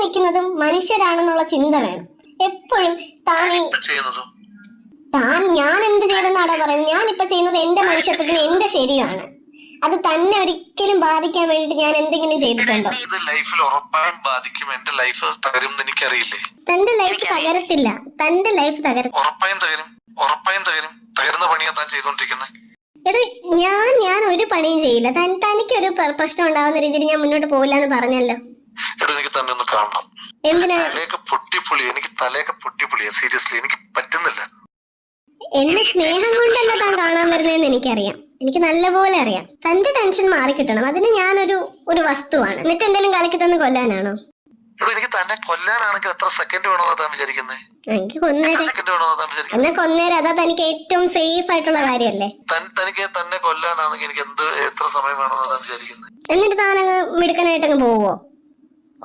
നിൽക്കുന്നതും മനുഷ്യരാണെന്നുള്ള ചിന്ത വേണം. എപ്പോഴും താൻ താൻ ഞാൻ എന്ത് ചെയ്തെന്നാടാ പറയുന്നത്? ഞാൻ ഇപ്പൊ ചെയ്യുന്നത് എന്റെ മനുഷ്യത്വത്തിന് എന്റെ ശരിയാണ്. അത് തന്നെ ഒരിക്കലും ബാധിക്കാൻ വേണ്ടിട്ട് ഞാൻ എന്തെങ്കിലും ചെയ്തിട്ടുണ്ടോ? ലൈഫിൽ ഉറപ്പായും ബാധിക്കും. എന്റെ ലൈഫ് തകരും എനിക്കറിയില്ലേ? തന്റെ ലൈഫ് തകരത്തില്ല. തന്റെ ലൈഫ് തകരും ഉറപ്പായും തകരും. ഉറപ്പായും തകരും. തകരുന്ന പണിയാ താൻ ചെയ്തോണ്ടിരിക്കുന്നത് എടോ ഞാൻ ഞാൻ ഒരു പണിയും ചെയ്യില്ല. തനിക്ക് തനിക്കൊരു പ്രശ്നം ഉണ്ടാവുന്ന രീതിയിൽ ഞാൻ മുന്നോട്ട് പോകില്ല എന്ന് പറഞ്ഞല്ലോ. എടോ എനിക്ക് തന്നെ ഒന്ന് കാണണം. എന്തിനാ? തലയൊക്കെ പൊട്ടിപ്പൊളി എനിക്ക് തലയൊക്കെ പൊട്ടിപ്പൊളിയാ സീരിയസ്ലി എനിക്ക് പറ്റുന്നില്ല. എന്നെ സ്നേഹം കൊണ്ടല്ല താൻ കാണാൻ വരുന്നതെന്ന് എനിക്കറിയാം. എനിക്ക് നല്ലപോലെ അറിയാം. തന്റെ ടെൻഷൻ മാറി കിട്ടണം. അതിന് ഞാനൊരു ഒരു വസ്തുവാണ്. എന്നിട്ട് എന്തെങ്കിലും കലക്കി തന്നെ കൊല്ലാനാണോ? എടോ എനിക്ക് തന്നെ കൊല്ലാനാണെങ്കിൽ എത്ര സെക്കൻഡ് വേണമെന്നാ താൻ വിചാരിക്കുന്നത് എനിക്ക് കൊന്നേരെ. സെക്കൻഡ് വേണമെന്നാ താൻ വിചാരിക്കുന്നത് എന്നെ കൊന്നേരെ. അതാ തനിക്ക് ഏറ്റവും സേഫ് ആയിട്ടുള്ള കാര്യമല്ലേ? തൻ- തനിക്ക് തന്നെ കൊല്ലാനാണെങ്കിൽ എനിക്ക് എന്ത് എത്ര സമയം വേണമെന്നാ താൻ വിചാരിക്കുന്നത് എന്നിട്ട് താനങ്ങ് മിടുക്കനായിട്ടങ്ങ് പോവോ?